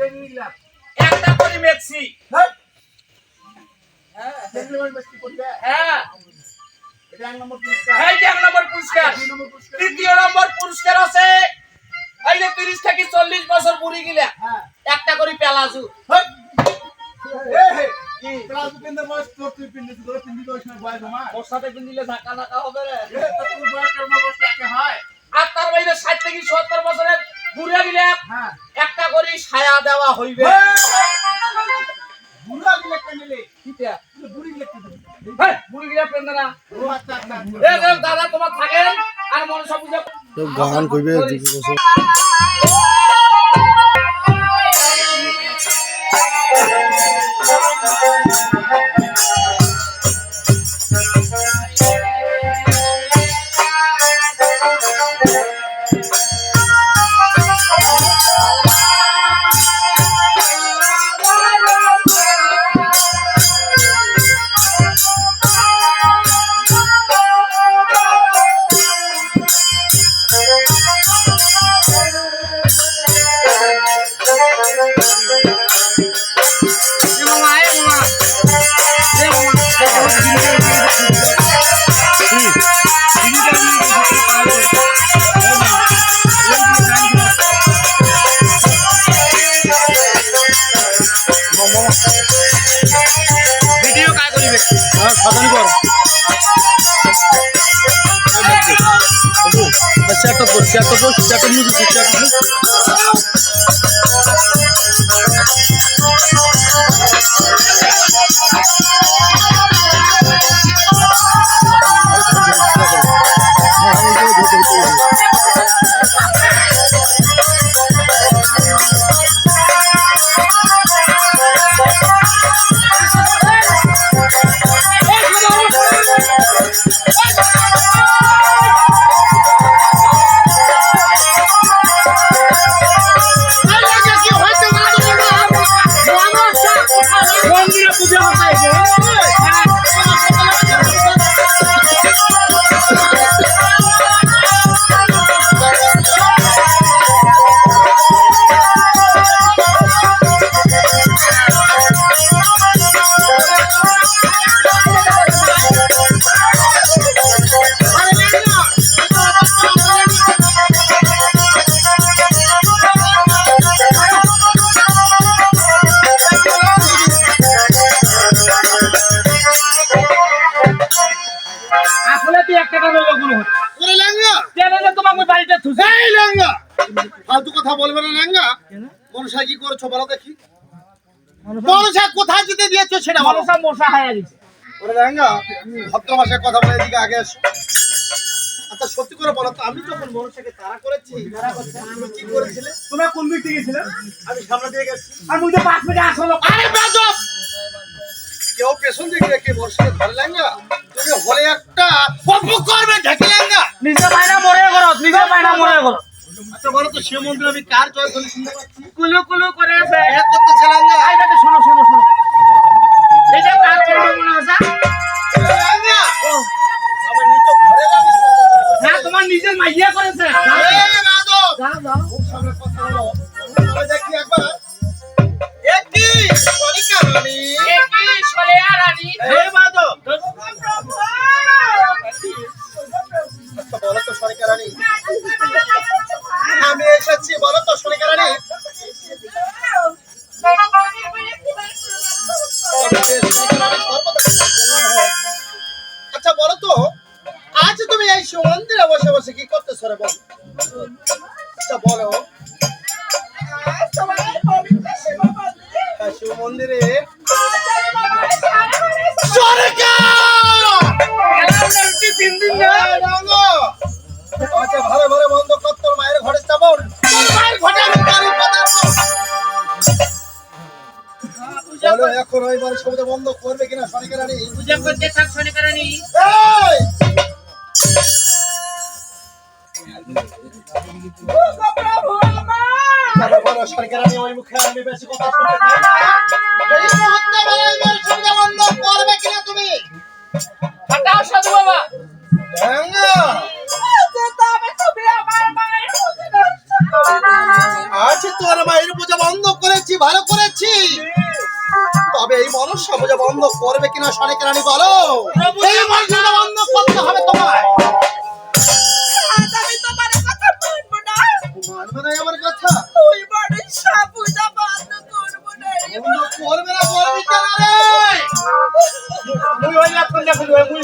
একটা করে মেক্সি। হ্যাঁ। করবে। হ্যাঁ। এক নম্বর পুরস্কার। এই যে এক নম্বর পুরস্কার। দুই নম্বর পুরস্কার। তৃতীয় নম্বর পুরস্কার আছে। এই যে তিরিশ থেকে চল্লিশ বছর বুড়ি গিলা। হ্যাঁ। একটা করে পেলাজু। হয়। আর তার বাইরে ষাট থেকে সত্তর বছরের বুড়ে গিলা হ্যাঁ। একটা করে ছায়া দেওয়া হইবে। বুড়া গিলে কেনেলে কিটা? বুড়ি গিলে কেনেলে বুড়ি গিলা পেন্দে না ও আচ্ছা আচ্ছা এ দাদা তোমার থাকেন? আর মনে পূজা বুঝে গান কইবে দিকে Certa você, certa música, certa música. Manasa কোথায় যেতে দিয়েছ সেটা মনসা মশা হয়ে গেছে। ওরে ল্যাঙ্গা ভদ্র ভাষায় কথা বলে এদিকে আগে এসো। আচ্ছা সত্যি করে বলো তো আমি যখন মনসাকে তাড়া করেছি তুমি কি করেছিলে? তোমরা কোন দিক থেকে গেছিলে? আমি সামনে দিয়ে গেছি। আর মুই তো পাঁচ মিনিট আসলো। আরে বেজব কেউ পেছন দিকে রেখে মনসাকে ধরে ল্যাঙ্গা তুমি হলে একটা পপ্পু করবে ঢেকে ল্যাঙ্গা নিজে পায়না মরে করো নিজে পায়না মরে করো আচ্ছা বলো তো সে মন্দির আমি কার জয় ধরে শুনতে পাচ্ছি? কুলু কুলু করে আছে এক করতেছে আচ্ছা বলো তো আজ তুমি এই শিব মন্দিরে বসে বসে কি করতেছো রে বল বলো এখন ওই বাড়ি সবটা বন্ধ করবে কিনা সরকার পূজা করতে থাক ওই মুখে আমি বেশি কথা শুনতে চাই না। বন্ধ করবে কিনা তুমি? হটাও সাধু বাবা রাঙ্গা! তোর মায়ের পূজা বন্ধ করেছি তবে এই মানুষ পূজা বন্ধ করবে কিনা সরেকে রানী বলো? বন্ধ করতে হবে তোমায়। আমার কথা? ওই মনসা পূজা বন্ধ না করবে না কেন রে? মুই হইলা মুই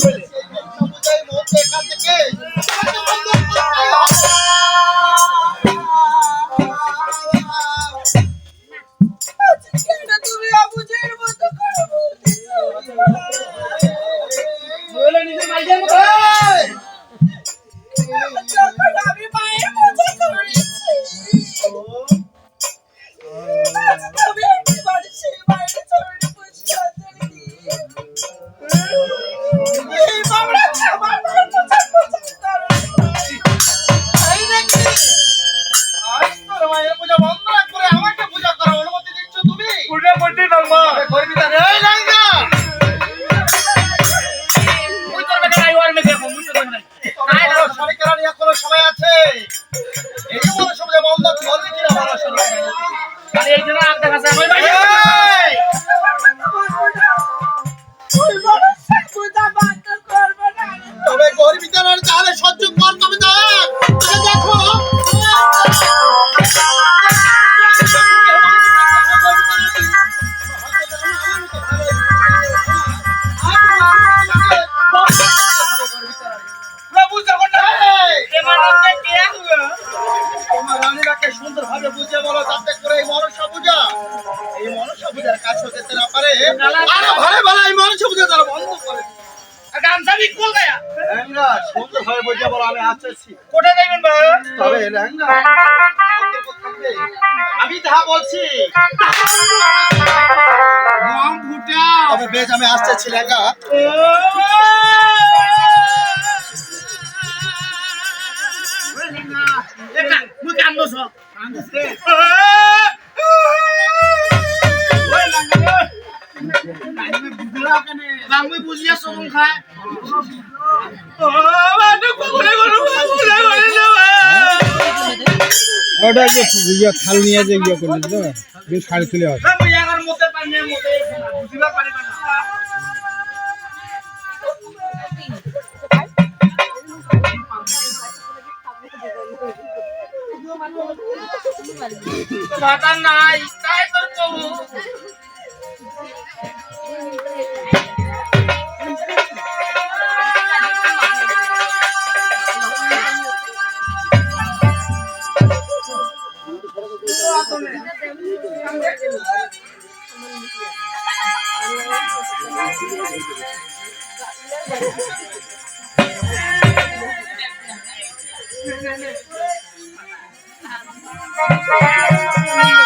আমি আসতেছি হ্যাঁ। তাহা বলছি। তবে বেশ আমি আসতেছি লেগা কান্দছ কান্দছ বুঝলা কেন বুঝিয়া সরম খায়। ওটা যে ইয়ে খাল নিয়ে যে ইয়ে করে দিল বেশ খাল খুলে হবে মাতা নাই Thank you.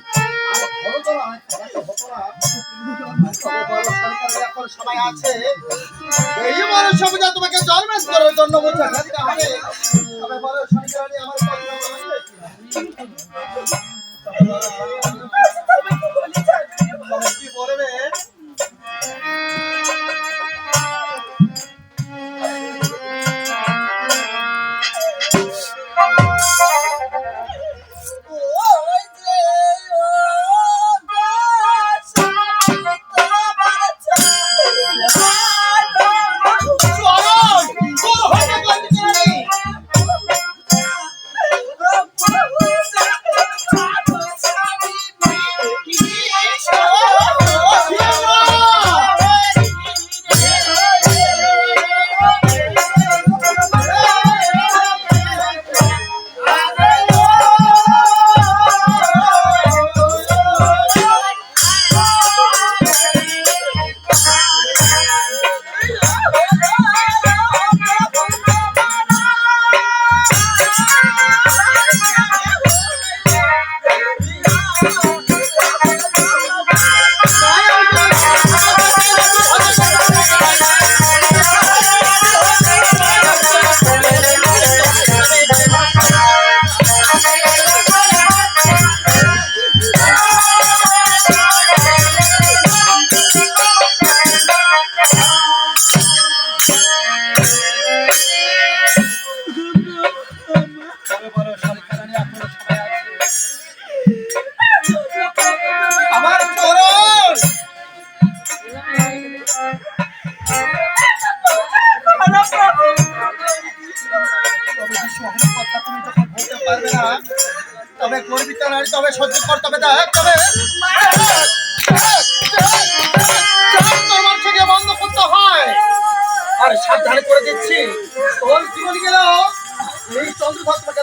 সবাই আছে এই বড় সবুজা তোমাকে জন্মেশ করার জন্য বলছে আমার তবে করবি তো নারী তবে সহ্য কর তবে দেখ তবে থেকে বন্ধ করতে হয় আর সাবধানে করে দিচ্ছি তোর জীবন গেল এই চন্দ্রধর